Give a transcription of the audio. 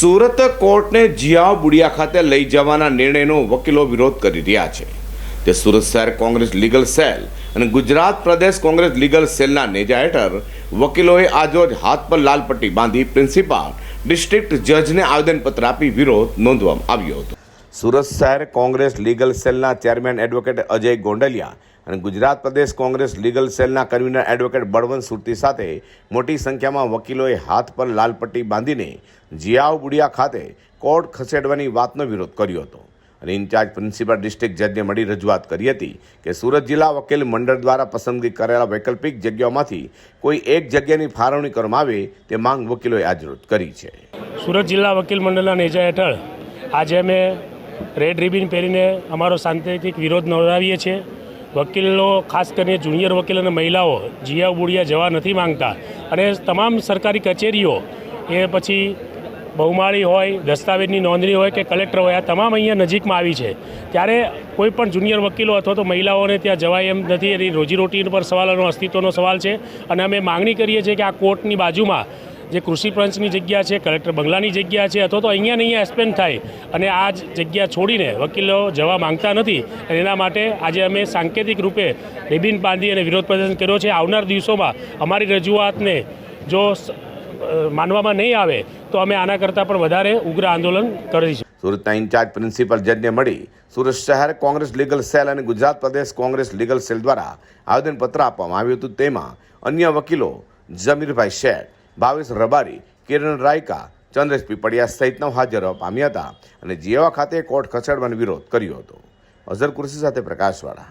સુરત કોર્ટને જિયાવ બુડિયા ખાતે લઈ જવાના નિર્ણયનો વકીલો વિરોધ કરી રહ્યા છે. તે સુરત શહેર કોંગ્રેસ લીગલ સેલ અને ગુજરાત પ્રદેશ કોંગ્રેસ લીગલ સેલના નેજા હેઠળ વકીલોએ આજરોજ હાથ પર લાલ પટ્ટી બાંધી પ્રિન્સિપાલ, ડિસ્ટ્રિક્ટ જજને આવેદનપત્ર આપી વિરોધ નોંધવામાં આવ્યો હતો. સુરત શહેર કોંગ્રેસ લીગલ સેલના ચેરમેન એડવોકેટ અજય ગોંડલિયા અને ગુજરાત પ્રદેશ કોંગ્રેસ લીગલ સેલના કન્વીનર એડવોકેટ બળવંત સુરતી સાથે મોટી સંખ્યામાં વકીલોએ હાથ પર લાલ પટ્ટી બાંધીને જિયાવ બુડિયા ખાતે કોર્ટ ખસેડવાની વાતનો વિરોધ કર્યો હતો. અને ઇન્ચાર્જ પ્રિન્સિપલ ડિસ્ટ્રિક્ટ જજને મળી રજૂઆત કરી હતી કે સુરત જિલ્લા વકીલ મંડળ દ્વારા પસંદગી કરેલા વૈકલ્પિક જગ્યાઓમાંથી કોઈ એક જગ્યાની ફાળવણી કરવામાં આવે તે માંગ વકીલોએ આજરોજ કરી છે. સુરત જિલ્લા વકીલ મંડળના નેજા હેઠળ આજે અમે રેડ રિબિન પહેરીને અમારો શાંતિથી વિરોધ નોંધાવીએ છીએ. વકીલો ખાસ કરીને જુનિયર વકીલ અને મહિલાઓ, જીયા બુડિયા જવા નથી માંગતા. અને તમામ સરકારી કચેરીઓ, એ પછી બહુમાળી હોય, દસ્તાવેજની નોંધણી હોય કે કલેક્ટર હોય, આ તમામ અહીંયા નજીકમાં આવી છે. ત્યારે કોઈ પણ જુનિયર વકીલો અથવા તો મહિલાઓને ત્યાં જવાય એમ નથી. એની રોજીરોટી પર સવાલનો અસ્તિત્વનો સવાલ છે. અને અમે માગણી કરીએ છીએ કે આ કોર્ટની બાજુમાં જે કૃષિ પંચની જગ્યા છે, કલેક્ટર બંગલાની જગ્યા છે, અથવા તો અહીંયા અહીંયા એક્સપેન્ડ થાય અને આ જગ્યા છોડીને વકીલો જવા માંગતા નથી અને એના માટે આજે અમે સાંકેતિક રૂપે રિબિન બાંધી અને વિરોધ પ્રદર્શન કર્યો છે. આવનાર દિવસોમાં અમારી રજૂઆતને જો માનવામાં નહીં આવે તો અમે આના કરતાં પણ વધારે ઉગ્ર આંદોલન કરીશું સુરતના ઇન્ચાર્જ પ્રિન્સિપલ જજને મળી સુરત શહેર કોંગ્રેસ લીગલ સેલ અને ગુજરાત પ્રદેશ કોંગ્રેસ લીગલ સેલ દ્વારા આવેદનપત્ર આપવામાં આવ્યું હતું. તેમાં અન્ય વકીલો જમીરભાઈ શેઠ ભાવેશ રબારી, કિરણ રાયકા, ચંદ્રેશ પીપળિયા સહિતના હાજર પામ્યા હતા અને જીવા ખાતે કોર્ટ ખસેડવાનો વિરોધ કર્યો હતો. અઝર કુર્સી સાથે પ્રકાશવાળા.